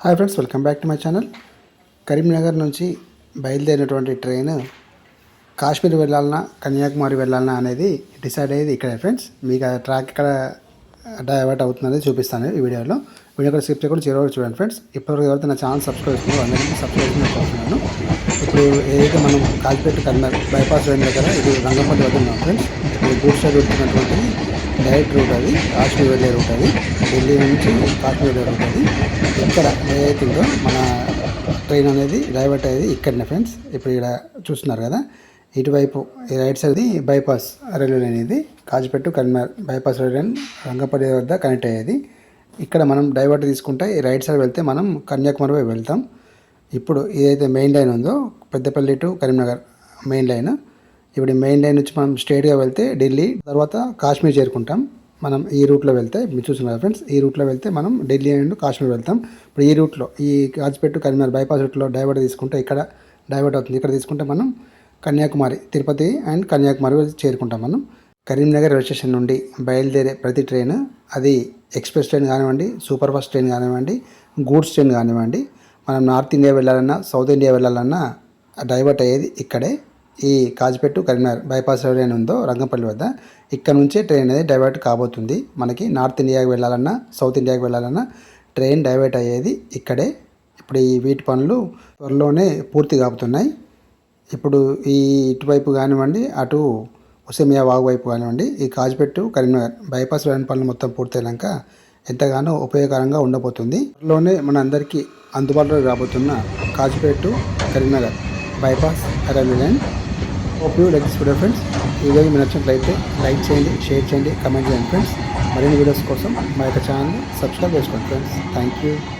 Hi friends welcome back to my channel Karimnagar నుంచి బయలుదేరినటువంటి train Kashmir వెళ్ళాలన్నా కన్యాకుమారి వెళ్ళాలన్నా అనేది డిసైడ్ అయ్యేది ఇక్కడే ఫ్రెండ్స్ మీకు ఆ ట్రాక్ ఇక్కడ డైవర్ట్ అవుతుందని చూపిస్తాను ఈ వీడియోలో. వీడియో కూడా స్కిప్ కూడా చివరి చూడండి ఫ్రెండ్స్ ఇప్పటివరకు ఎవరైతే నా ఛానల్ సబ్స్క్రైబ్ చేసుకున్నారో అందరికీ సబ్స్క్రైబ్ చేసుకుని ఇప్పుడు ఏదైతే మనం కాల్పేట కన్నా బైపాస్ రోడ్ దగ్గర ఇది రంగంపల్లి వెళ్తున్నాం ఫ్రెండ్స్ ఇప్పుడు బూట్ సైడ్ వెళ్తున్నటువంటి డైరెక్ట్ రూట్ అది కాశ్మీర్ వెళ్ళే రూట్ అది ఢిల్లీ నుంచి కాశ్మీర్ వెళ్ళే రూట్ అది. ఇక్కడ ఏదైతే ఉందో మన ట్రైన్ అనేది డైవర్ట్ అయ్యేది ఇక్కడనే ఫ్రెండ్స్. ఇప్పుడు ఇక్కడ చూస్తున్నారు కదా ఇటువైపు ఈ right side bypass railway line ఇది. Kazipet Karimnagar bypass railway line Rangapalli వద్ద కనెక్ట్ అయ్యేది. ఇక్కడ మనం డైవర్ట్ తీసుకుంటే ఈ రైట్ సైడ్ వెళ్తే మనం కన్యాకుమారి వైపు వెళ్తాం. ఇప్పుడు ఏదైతే మెయిన్ లైన్ ఉందో Peddapalli to Karimnagar main line ఇప్పుడు మెయిన్ లైన్ నుంచి మనం స్టేట్గా వెళ్తే ఢిల్లీ తర్వాత కాశ్మీర్ చేరుకుంటాం. మనం ఈ రూట్లో వెళ్తే మీరు చూస్తున్నారు ఫ్రెండ్స్ ఈ రూట్లో వెళ్తే మనం ఢిల్లీ అండ్ కాశ్మీర్ వెళ్తాం. ఇప్పుడు ఈ రూట్లో ఈ కాజిపెట్టు కరీంనగర్ బైపాస్ రూట్లో డైవర్ట్ తీసుకుంటే ఇక్కడ డైవర్ట్ అవుతుంది. ఇక్కడ తీసుకుంటే మనం కన్యాకుమారి తిరుపతి అండ్ కన్యాకుమారి చేరుకుంటాం మనం. కరీంనగర్ రైల్వే స్టేషన్ నుండి బయలుదేరే ప్రతి ట్రైన్ అది ఎక్స్ప్రెస్ ట్రైన్ కానివ్వండి సూపర్ ఫాస్ట్ ట్రైన్ కానివ్వండి గూడ్స్ ట్రైన్ కానివ్వండి మనం నార్త్ ఇండియా వెళ్ళాలన్నా సౌత్ ఇండియా వెళ్ళాలన్నా డైవర్ట్ అయ్యేది ఇక్కడే. ఈ కాజిపెట్టు కరీంనగర్ బైపాస్ రోడ్ అని ఉందో రంగంపల్లి వద్ద ఇక్కడ నుంచే ట్రైన్ అనేది డైవర్ట్ కాబోతుంది. మనకి నార్త్ ఇండియాకి వెళ్ళాలన్నా సౌత్ ఇండియాకి వెళ్ళాలన్నా ట్రైన్ డైవర్ట్ అయ్యేది ఇక్కడే. ఇప్పుడు ఈ వీటి పనులు త్వరలోనే పూర్తి కాబోతున్నాయి. ఇప్పుడు ఈ ఇటువైపు కానివ్వండి అటు ఉసేమియా వాగు వైపు కానివ్వండి ఈ కాజిపెట్టు కరీంనగర్ బైపాస్ రోడ్ పనులు మొత్తం పూర్తయినాక ఎంతగానో ఉపయోగకరంగా ఉండబోతుంది. త్వరలోనే మన అందరికీ అందుబాటులో రాబోతున్న Kazipet Karimnagar bypass railway line hope you like this video friends ఈ వీడియో మీరు నచ్చినట్లయితే లైక్ చేయండి షేర్ చేయండి కమెంట్ చేయండి ఫ్రెండ్స్ మరిన్ని వీడియోస్ కోసం మా యొక్క ఛానల్ని సబ్స్క్రైబ్ చేసుకోండి ఫ్రెండ్స్ థ్యాంక్ యూ